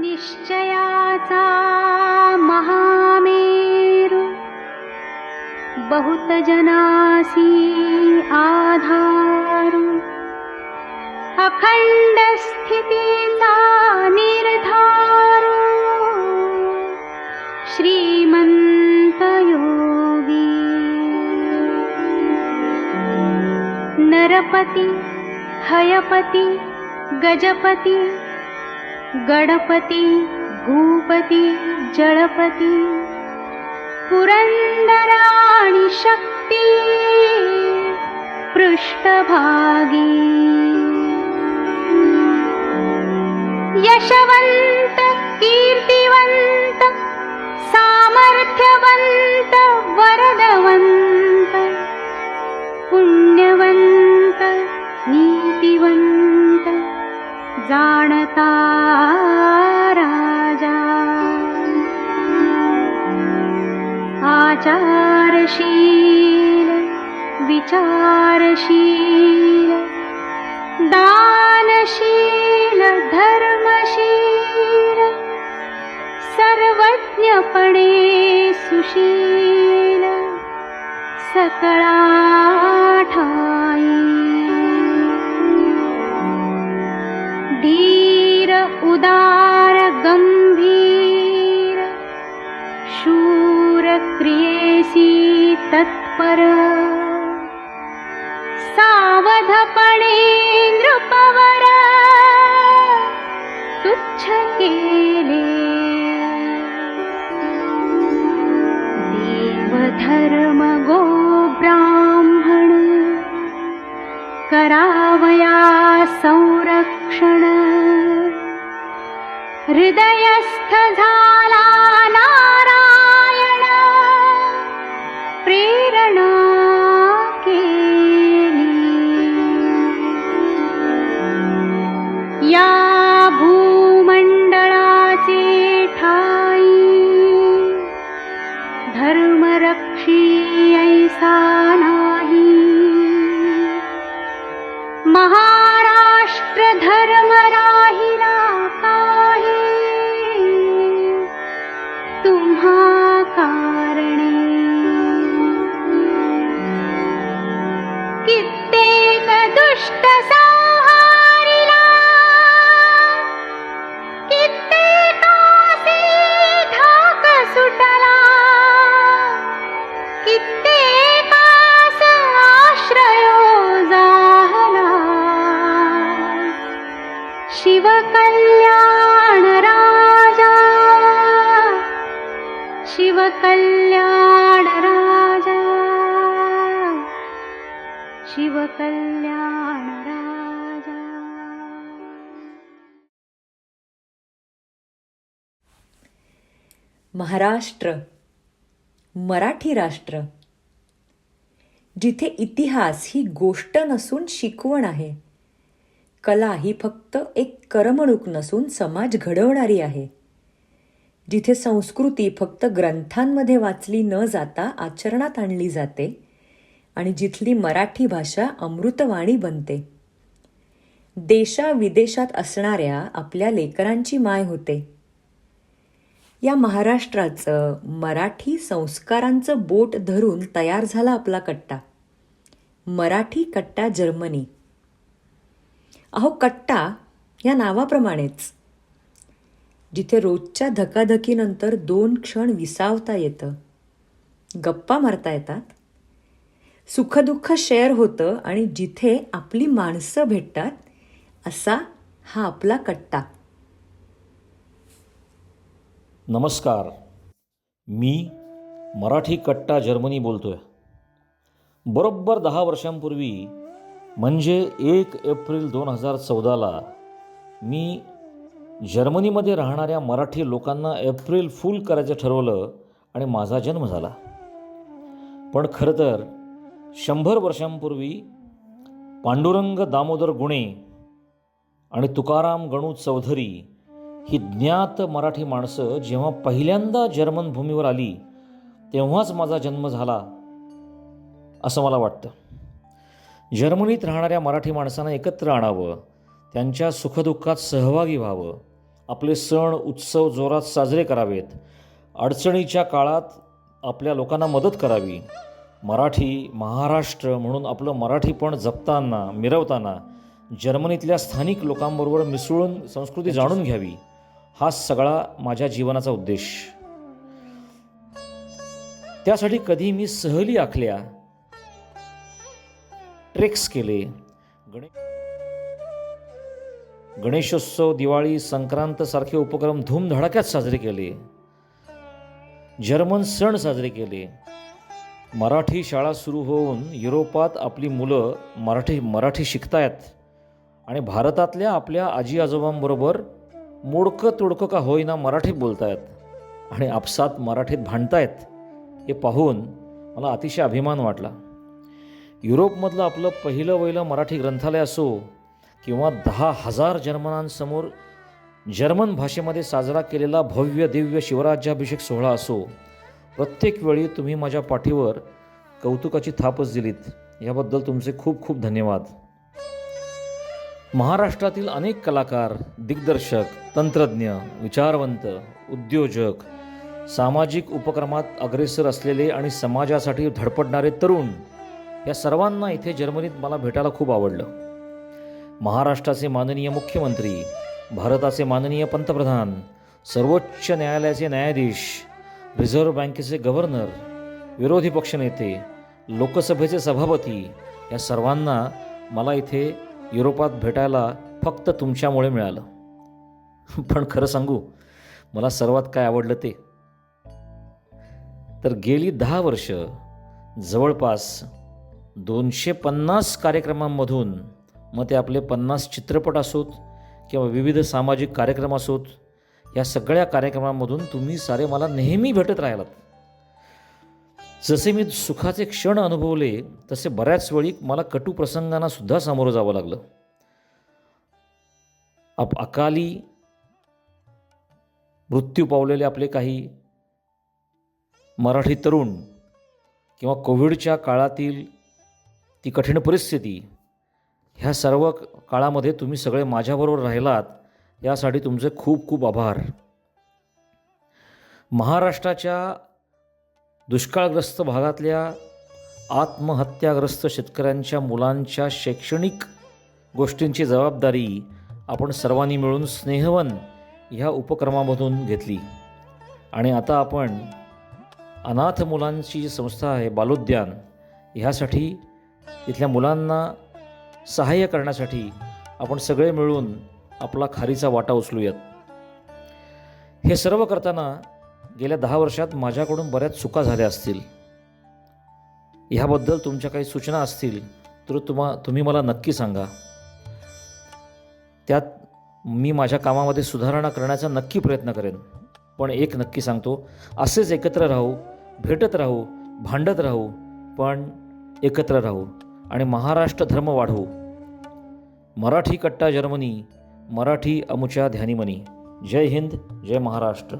निश्चयाचा महामेरु बहुतजनासी आधारु। अखण्डस्थितिता निर्धारु। श्रीमन्तयोगी। नरपति हयपति गजपति गणपति भूपति जलपति पुरन्दराणि शक्ति पृष्ठभागी। यशवन्त कीर्तिवन्त सामर्थ्यवन्त वरदवन्त पुण्यवन्त नीतिवन्त जाणता राजा। आचारशील विचारशील दानशील धर्मशील सर्वज्ञपणे सुशील सकळा तत्पर। सावधपणे नृपवर तुच्छ केले देवधर्म गो ब्राह्मण करावया संरक्षण हृदयस्थ झाला धर्मराहि महाराष्ट्र मराठी राष्ट्र. जिथे इतिहास ही गोष्ट नसून शिकवण आहे. कला ही फक्त एक करमणूक नसून समाज घडवणारी आहे. जिथे संस्कृती फक्त ग्रंथांमध्ये वाचली न जाता आचरणात आणली जाते आणि जिथली मराठी भाषा अमृतवाणी बनते. देशाविदेशात असणाऱ्या आपल्या लेकरांची माय होते. या महाराष्ट्राचं मराठी संस्कारांचं बोट धरून तयार झाला आपला कट्टा. मराठी कट्टा जर्मनी. अहो कट्टा या नावाप्रमाणेच. जिथे रोजच्या धकाधकीनंतर दोन क्षण विसावता येतं गप्पा मारता येतात सुखदुःख शेअर होतं आणि जिथे आपली माणसं भेटतात असा हा आपला कट्टा. नमस्कार. मी मराठी कट्टा जर्मनी बोलतो आहे बरोबर दहा वर्षांपूर्वी म्हणजे एक एप्रिल दोन हजार चौदाला मी जर्मनीमध्ये राहणाऱ्या मराठी लोकांना एप्रिल फुल करायचं ठरवलं आणि माझा जन्म झाला. पण खरं तर शंभर वर्षांपूर्वी पांडुरंग दामोदर गुणे आणि तुकाराम गणू चौधरी ही ज्ञात मराठी माणसं जेव्हा पहिल्यांदा जर्मन भूमीवर आली तेव्हाच माझा जन्म झाला असं मला वाटतं. जर्मनीत राहणाऱ्या मराठी माणसांना एकत्र आणावं त्यांच्या सुखदुःखात सहभागी व्हावं आपले सण उत्सव जोरात साजरे करावेत अडचणीच्या काळात आपल्या लोकांना मदत करावी. मराठी महाराष्ट्र म्हणून आपलं मराठीपण जपताना मिरवताना जर्मनीतल्या स्थानिक लोकांबरोबर मिसळून संस्कृती जाणून घ्यावी. हा सगळा माझ्या जीवनाचा उद्देश. त्यासाठी कधी मी सहली आखल्या ट्रेक्स केले. गणे गणेशोत्सव दिवाळी संक्रांत सारखे उपक्रम धूमधडाक्यात साजरे केले. जर्मन सण साजरे केले. मराठी शाळा सुरू होऊन युरोपात आपली मुलं मराठी मराठी शिकतायत आणि भारतातल्या आपल्या आजी आजोबांबरोबर मोडकं तोडकं का होईना मराठीत बोलतायत आणि आपसात मराठीत भांडतायत हे पाहून मला अतिशय अभिमान वाटला. युरोपमधलं आपलं पहिलं वहिलं मराठी ग्रंथालय असो किंवा दहा हजार जर्मनांसमोर जर्मन भाषेमध्ये साजरा केलेला भव्य दिव्य शिवराज्याभिषेक सोहळा असो प्रत्येक वेळी तुम्ही माझ्या पाठीवर कौतुकाची थापच दिलीत. याबद्दल तुमचे खूप खूप धन्यवाद. महाराष्ट्रातील अनेक कलाकार दिग्दर्शक तंत्रज्ञ विचारवंत उद्योजक सामाजिक उपक्रमात अग्रेसर असलेले आणि समाजासाठी धडपडणारे तरुण या सर्वांना इथे जर्मनीत मला भेटायला खूप आवडलं. महाराष्ट्राचे माननीय मुख्यमंत्री भारताचे माननीय पंतप्रधान सर्वोच्च न्यायालयाचे न्यायाधीश रिझर्व्ह बँकेचे गव्हर्नर विरोधी पक्षनेते लोकसभेचे सभापती या सर्वांना मला इथे युरोपात भेटायला फक्त तुमच्यामुळे मिळालं. पण खरं सांगू मला सर्वात काय आवडलं ते. तर गेली दहा वर्ष जवळपास दोनशे पन्नास कार्यक्रमांमधून मग ते आपले पन्नास चित्रपट असोत किंवा विविध सामाजिक कार्यक्रम असोत या सगळ्या कार्यक्रमांमधून तुम्ही सारे मला नेहमी भेटत राहिलात. जसे मी सुखाचे क्षण अनुभवले तसे बऱ्याच वेळी मला कटू प्रसंगांना सुद्धा सामोरं जावं लागलं. आप अकाली मृत्यू पावलेले आपले काही मराठी तरुण किंवा कोविडच्या काळातील ती कठीण परिस्थिती ह्या सर्व काळामध्ये तुम्ही सगळे माझ्याबरोबर राहिलात यासाठी तुमचे खूप खूप आभार. महाराष्ट्राच्या दुष्काळग्रस्त भागातल्या आत्महत्याग्रस्त शेतकऱ्यांच्या मुलांच्या शैक्षणिक गोष्टींची जबाबदारी आपण सर्वांनी मिळून स्नेहवन ह्या उपक्रमामधून घेतली. आणि आता आपण अनाथ मुलांची जी संस्था आहे बालोद्यान ह्यासाठी इथल्या मुलांना सहाय्य करण्यासाठी आपण सगळे मिळून आपला खारीचा वाटा उचलूयात. हे सर्व करताना गेल्या दहा वर्षात माझ्याकडून बऱ्याच चुका झाल्या असतील. ह्याबद्दल तुमच्या काही सूचना असतील तर तुम्हा तुम्ही मला नक्की सांगा. त्यात मी माझ्या कामामध्ये सुधारणा करण्याचा नक्की प्रयत्न करेन. पण एक नक्की सांगतो असेच एकत्र राहू भेटत राहू भांडत राहू पण एकत्र राहू आणि महाराष्ट्र धर्म वाढवू. मराठी कट्टा जर्मनी मराठी अमुच्या ध्यानीमनी. जय हिंद जय महाराष्ट्र.